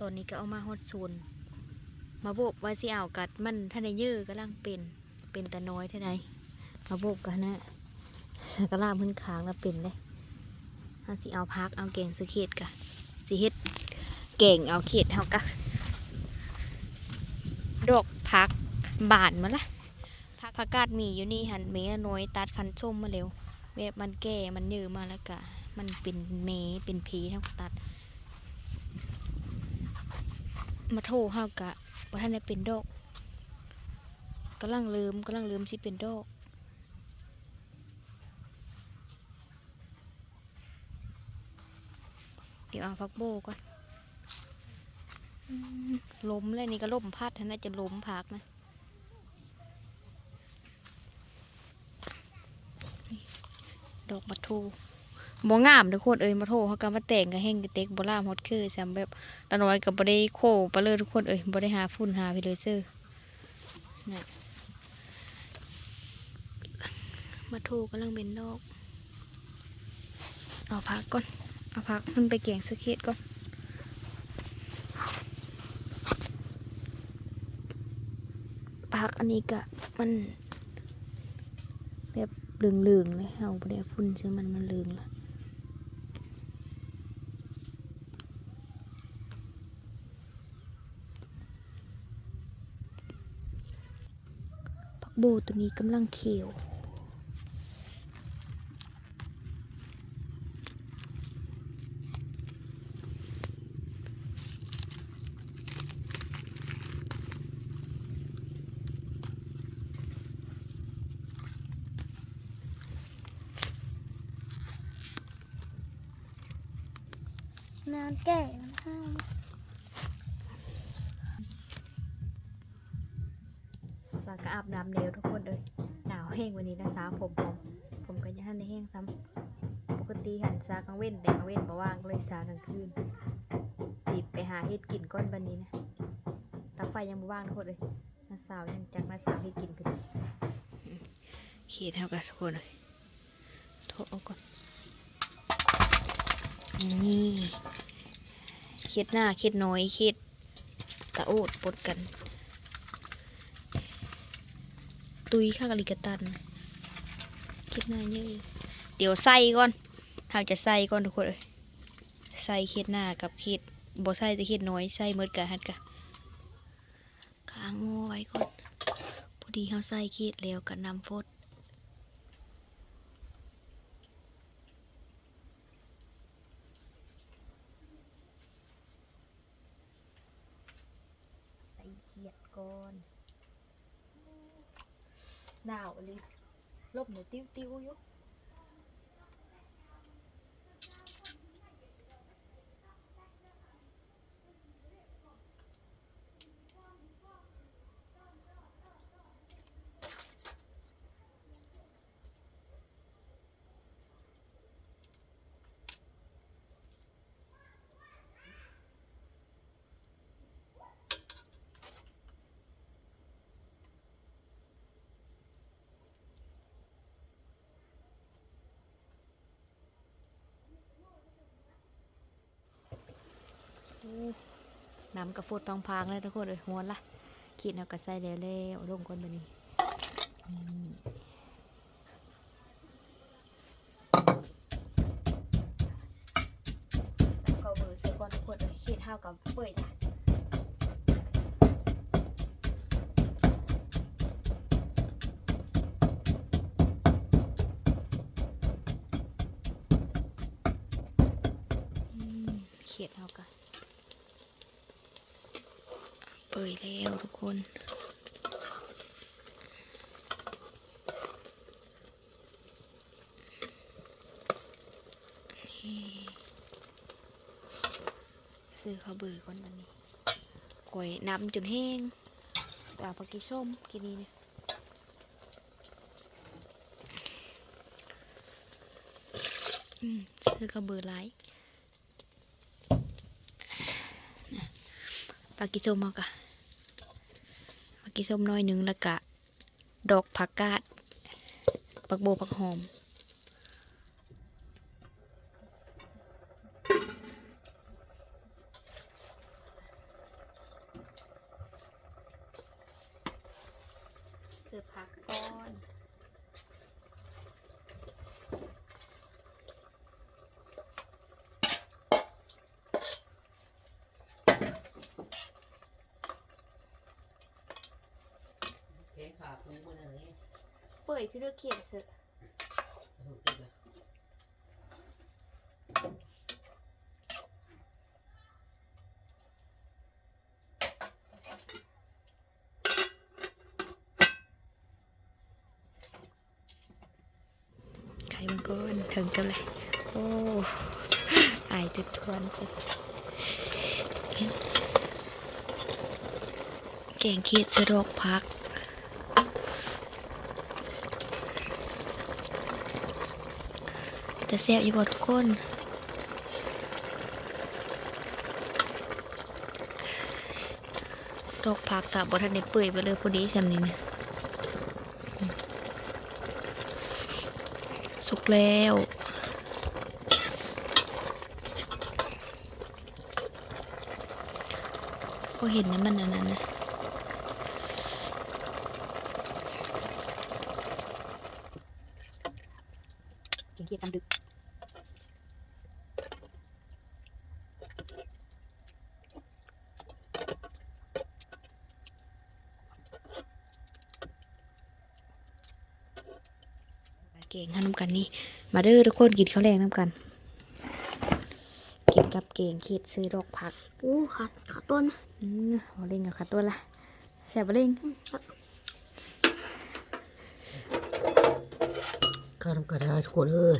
ตอนนี้ก็เอามาฮอดศูนมาโบกว่าสิเอากัดมันท่านได้ยื้อกำลังเป็นเป็นแต่น้อยเท่าใดมาโบกกันนะสักลามพื้นขางแล้วเป็นเลยเอาสิเอาพักเอาเก่งสเขีดกะสิเฮ็ดเก่งเอาเขีดเท่ากะดอกพักบานมาละพักผักกาดมีอยู่นี่หันเมยน้อยตัดคันส้มมาเร็วแบบมันแก่มันยื้อมาแล้วกะมันเป็นเมยเป็นผีเท่าตัด มาโทเฮากะว่าท่านได้เป็นโรคกำลังลืมกำลังลืมสิเป็นโรคเดี๋ยวเอาพักโบก่อนล้มเลยนี่ก็ล้มพัดน่าจะล้มพักนะดอกมะทู บ่งามทุกคนเอ้ยมาโทรเขาก็มาแต่งกับแห้งกระเต็กบ่ล่ามฮอดคือแซมแบบตาน้อยกับบ่ได้โคไปเลยทุกคนเอ้ยบ่ได้หาฝุ่นหาไปเลยเซอร์น่ะมาถูกกำลังเป็นดอกเอาพักก่อนเอาพักมันไปแกงสเก็ดก่อนพักอันนี้กะมันแบบเหลืองๆเลยเอาบ่ได้เอาฝุ่นเชื่อมันมันเหลืองละ โบตัวนี้กำลังเขียว น้ำแก่ อาบน้ำเร็วทุกคนเลยหนาวแห้งวันนี้นะสาผมผมผมก็ยังทันได้แห้งซ้ำปกติหันสากลางเว้นแต่กลางเว้นบ่ว่างก็เลยสากลางคืนสิไปหาเฮ็ดกินก้อนบันนี้นะตับไฟยังบ่ว่างทุกคนเลยน้าสาวยังจักน้าสาวให้กินกันเขีดเท่ากันทุกคนเลยโทษก่อนนี่เขีดหน้าเขีดน้อยเขีดตะโอดปดกัน ตุยข้ากะลิกะตันคิดหน้าเยอะอยู่เดี๋ยวใส่ก่อนเราจะใส่ก่อนทุกคนเลยใส่เขีดหน้ากับเขีดบ่ใส่จะเขีดน้อยใส่เมื่อกะฮัดกะค้างโง่ไว้ก่อนพอดีเขาใส่เขีดแล้วกับน้ำฟดใส่เขียดก่อน หนาวเลย ลบห น้ำกระฟูดพางๆเลยทุกคนเลยหัวละขีดเอากระใส่แล้วแล้วลงก่อนแบบนี้นี่แล้วก็เบอร์ใส่ก้อนทุกคนเลยขีดเท่ากับเปิดจ้ะ เปิดแล้วทุกคน ซื้อข้าวเบื่อก่อนอันนี้ก่อยน้ำจนแห้งปเอาปลากีส้มกินนี่เนี่ยซื้อข้าวเบื่อหลปลากีส้มเอากะ ผักกีส้มน้อยหนึ่งแล้วก็ดอกผักกาดผักโบผักหอมเสือผักก้อน เค้กขาปูมันอยเปิดพี่เลือกเขียนเสอะถูกต้องเลยไข่มังกรถึงกันเลย โอ้อายจุดทวนสิแกงเขียดสะดอกพัก จะแซ่บอยู่บ่ทุกคนดอกผักกับบทันได้เปื่อยไปเลยพอดีสำนี้นะสุกแล้วก็เห็นนะมันอันนั้นนะ เก่งเกียรตำดึก เก่งให้ น้ำกันนี่มาเด้อทุกคนกินข้าวแรงน้ำกัน กินกับเก่งขีดซื้อดอกผักอู้ขาดขาดต้นอืมเอาเล่งกับขาตัวละแซ่บบ่เล่งข้าวทำกระดาษทุกคนเอ้ย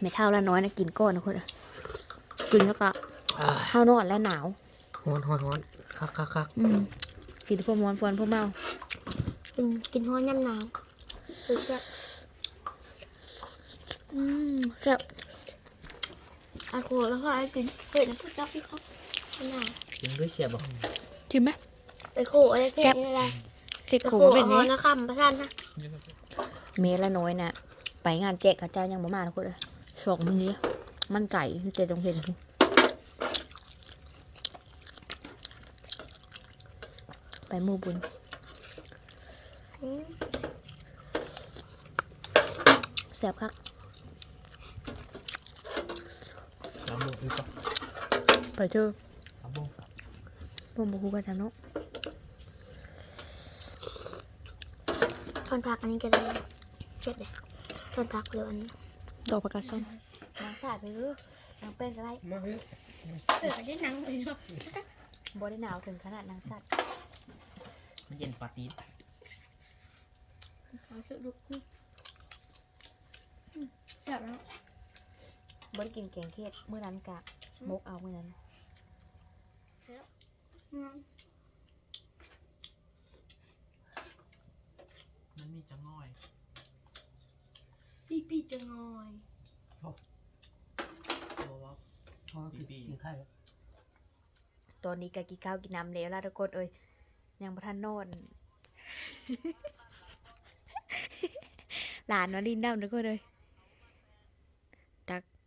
ไม่เท่าละน้อยนะกินก้อนนะคนกินแล้วก็อ่าข้าวนอนและหนาวฮ้อนฮ้อนฮ้อนคักคักคักอืมกินพวกมอนฟวนพวกเมากินกินห้อนย่ำหนาวคื อจะอืมแซ่บอาโคแล้วก็ไอ้กินเผ็ดนะพูดจับพี่ครับหนาวเสียงด้วยเสียบบอกชิมไหมไปโคอะไรเผ็ดนี่อะไรเผ็ดไปโขโคเป็นเอานี้นะคำประทานนะเมละน้อยน่ะ ไปงานแจกเขาเจ้ายังบ่มาทุกคนเลยสองมื้อนี้มันใจเจตรงเห็นไปหมู่บุญอืมแซ่บคัก ลำบุกดีป่ะไปเจอลำบุกบ่บ่ฮู้กันจังเนาะทอนผักอันนี้ก็ได้เผ็ดเลยทอนผักเร็วอันนี้ดอกประกาศส้มนางสาดไปเด้อนางแป้งก็ได้มาเฮ้ยเออได้นังเลยเนาะบ่ได้หนาวถึงขนาดนางสาดมันเย็นปาตีนขอชุดลูกนี่แบบนั้น บ่ได้กินแกงเขียดมื้อนั้นกะมกเอามื้อนั้นอืมมันมีจังง่อยปีปีจะงอย ตัวว่าพ่อปีกินไข่ตอนนี้ก็กินข้าวกินน้ำแล้วล่ะทุกคนเอ้ยยังบ่ทันนอน หลานมาลินน้ำทุกคนเลยจัก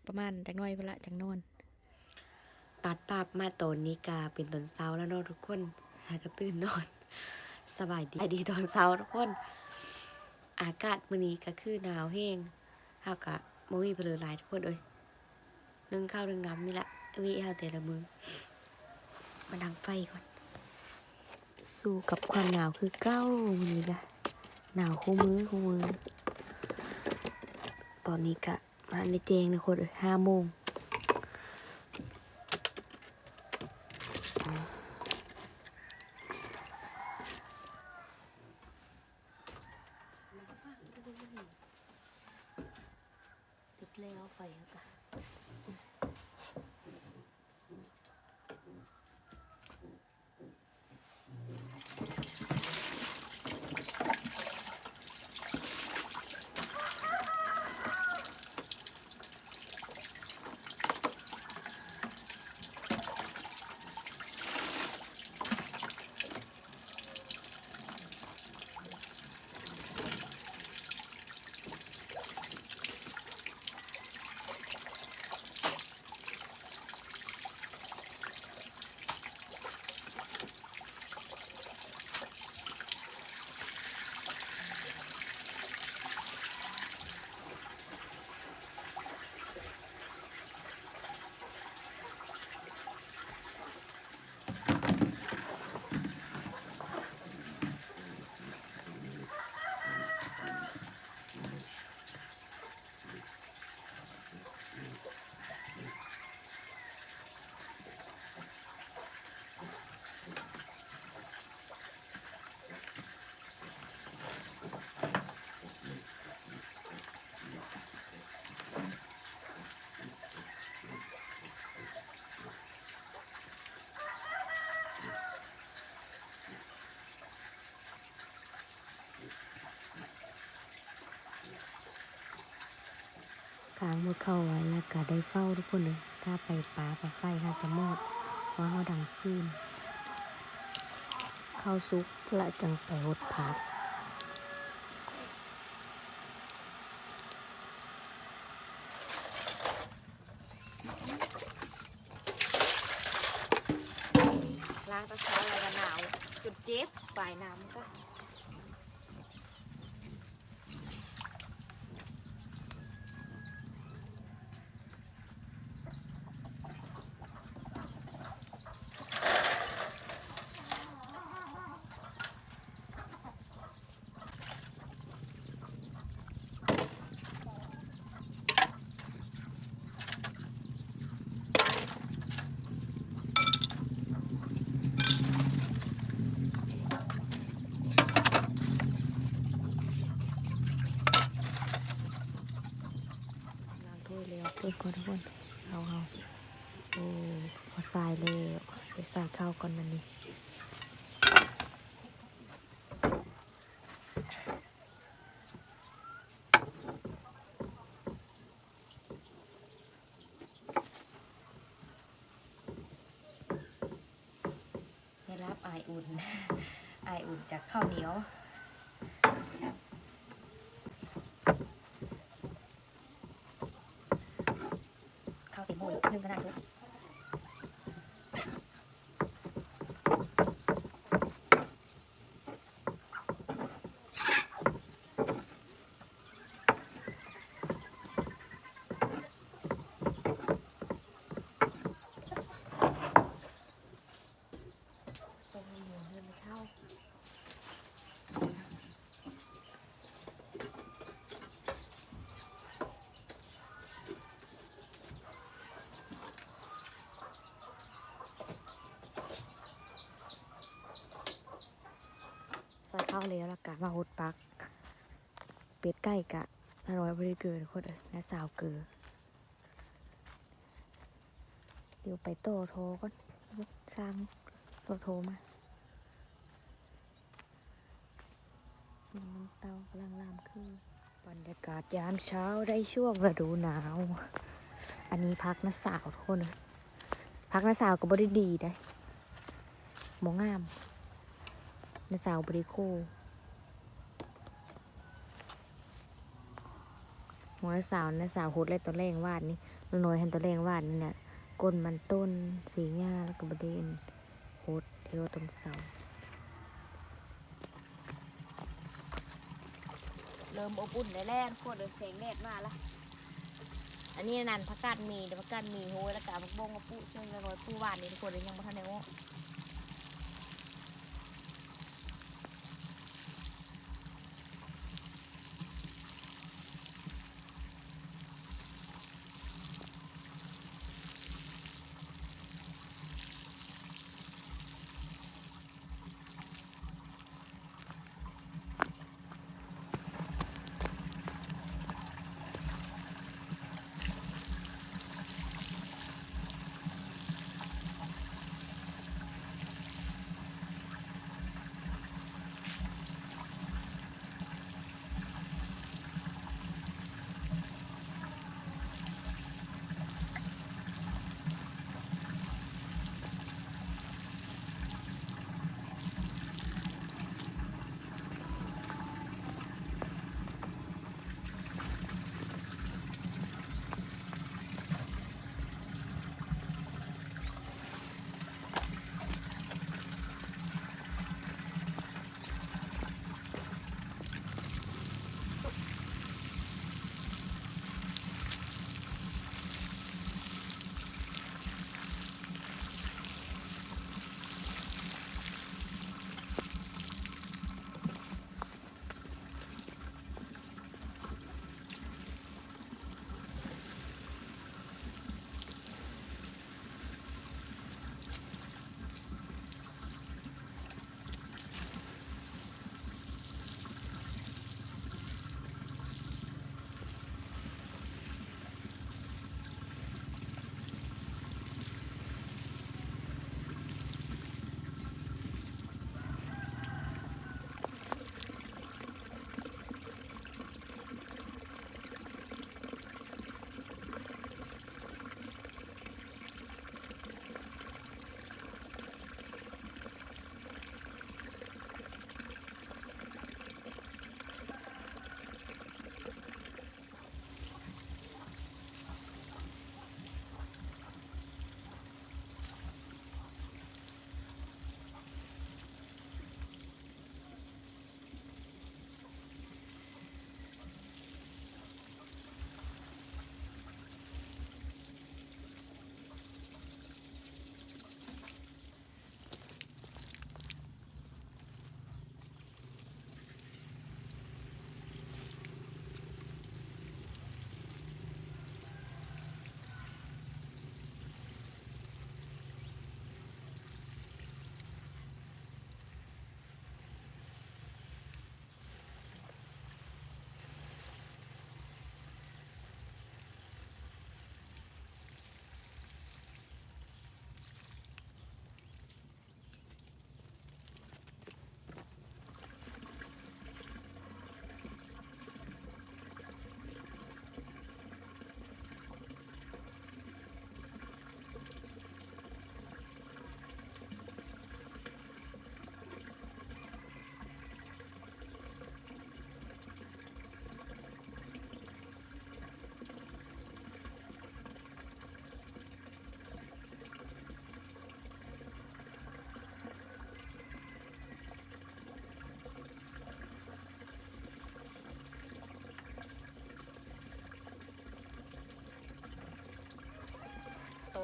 ประมาณจักน้อยเพิ่นละจักนอน ตัดภาพมาตอนนี้กาเป็นตอนเช้าแล้วเนาะทุกคนสายก็ตื่นนอน สบายดีดีตอนเช้าทุกคน อากาศมื้อนี้ก็คือหนาวแห้งเฮากะบ่มีเพลือหลายทุกคนเอ้ยนึ่งข้าวนึ่งน้ำนี่แหละวิเฮาแต่ละมือมาดังไฟก่อน สู้กับความหนาวคือเก้ามื้อนี้ละหนาวคู่มือคู่มือตอนนี้กะ มาในเจงนะคนห้าโมง ค้างหมดเข้าไว้แล้วก็ได้เฝ้าทุกคนเลยถ้าไปป่าไปไฟถ้าจะหมดเพราะเขาดังขึ้นเข้าซุกและจังไปหดพักล้างตะเช้าอะไรกันหนาวจุดเจ็บปลายน้ำก็ล้าง ถ้วยแล้วถ้วยก่อนทุกคนเอาเอาโอ้พอใส่แล้วไปใส่ข้าวก่อนนันนี่ได้รับไออุ่น ไออุ่นจากข้าวเหนียว ข้าวติดบุยนึ่งกระดาษชุบตรงนี้เงินไม่เข้า ใส่ ข้าวแล้วแล้วกะมาหดปัก เป็ดไก่กะอร่อยบริเกินคนเลยและสาวเกือเดี๋ยวไปโตโทก่อนสร้างโทรโทมาน้ำเตากำลังลามขึ้นบรรยากาศยามเช้าได้ช่วงฤดูหนาว อันนี้พักน้าสาวทุกคนเลยพักน้าสาวก็บริดีได้หมองาม นสาวบริโคหัวสาวนสาวโหดเลยตัวแรงวาดนี่น้อยหันตัวแรงวาดนี่แหละก้นมันต้นสีหญ้าแล้วก็บริเวณโหดเอวตรงเสาเริ่มอบอุ่นแล้วแรกโคตรเลยแสงแดดมาละอันนี้นันพักกาดมีเดี๋ยวพักกาดมีโหยแล้วก็พักบงกับปูเชิงน้อยปูหวานนี่ทุกคนเลยยังไม่ทันได้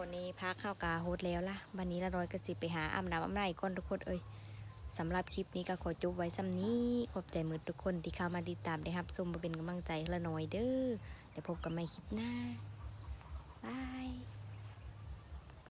นนี้พักเข้ากาโฮดแล้วล่ะวันนี้ละร้อยกระสิไปหาอาบน้ำอาบไหนก่อนทุกคนเอ้ยสำหรับคลิปนี้ก็ขอจบไว้ซ้ำนี้ขอบใจมือทุกคนที่เข้ามาติดตามได้ครับชมมาเป็นกำลังใจละหน่อยเด้อเดี๋ยวพบกันใหม่คลิปหน้าบาย